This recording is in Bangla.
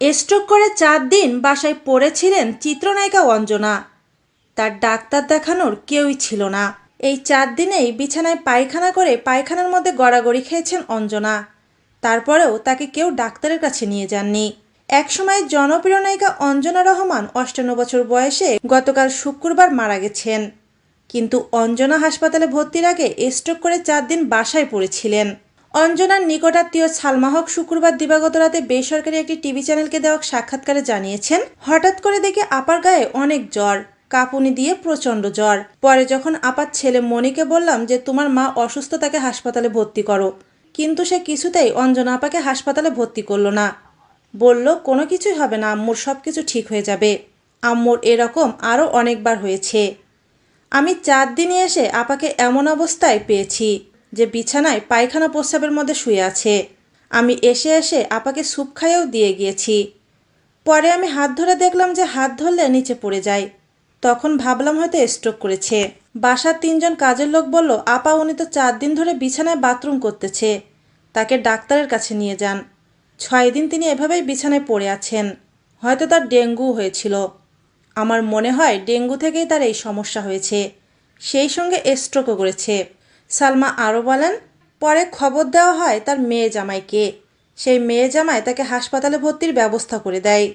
স্ট্রোক করে চার দিন বাসায় পড়েছিলেন চিত্রনায়িকা অঞ্জনা। তার ডাক্তার দেখানোর কেউই ছিল না। এই চার দিনেই বিছানায় পায়খানা করে পায়খানার মধ্যে গড়াগড়ি খেয়েছেন অঞ্জনা। তারপরেও তাকে কেউ ডাক্তারের কাছে নিয়ে যাননি। একসময় জনপ্রিয় নায়িকা অঞ্জনা রহমান অষ্টান্ন বছর বয়সে গতকাল শুক্রবার মারা গেছেন। কিন্তু অঞ্জনা হাসপাতালে ভর্তির আগে স্ট্রোক করে চার দিন বাসায় পড়েছিলেন। অঞ্জনার নিকটাত্মীয় সালমা হক শুক্রবার দিবাগত রাতে বেসরকারি একটি টিভি চ্যানেলকে দেওয়া সাক্ষাৎকারে জানিয়েছেন, হঠাৎ করে দেখে আপার গায়ে অনেক জ্বর, কাঁপুনি দিয়ে প্রচণ্ড জ্বর। পরে যখন আপার ছেলে মনিকে বললাম যে, তোমার মা অসুস্থ, তাকে হাসপাতালে ভর্তি করো। কিন্তু সে কিছুতেই অঞ্জনা আপাকে হাসপাতালে ভর্তি করল না। বলল, কোনো কিছুই হবে না, আম্মুর সব কিছু ঠিক হয়ে যাবে। আম্মুর এরকম আরও অনেকবার হয়েছে। আমি চার দিনে এসে আপাকে এমন অবস্থায় পেয়েছি। যে বিছানায় পায়খানা প্রস্রাবের মধ্যে শুয়ে আছে। আমি এসে এসে আপাকে স্যুপ খাইয়েও দিয়ে গিয়েছি। পরে আমি হাত ধরে দেখলাম যে হাত ধরলে নিচে পড়ে যায়। তখন ভাবলাম হয়তো স্ট্রোক করেছে। বাসার তিনজন কাজের লোক বলল, আপা, উনি তো চার দিন ধরে বিছানায় বাথরুম করতেছে। তাকে ডাক্তারের কাছে নিয়ে যান। ছয় দিন তিনি এভাবেই বিছানায় পড়ে আছেন। হয়তো তার ডেঙ্গু হয়েছিল। আমার মনে হয় ডেঙ্গু থেকেই তার এই সমস্যা হয়েছে। সেই সঙ্গে স্ট্রোকও করেছে। সালমা আরও বলেন, পরে খবর দেওয়া হয় তার মেয়ে জামাইকে। সেই মেয়ে জামাই তাকে হাসপাতালে ভর্তির ব্যবস্থা করে দেয়।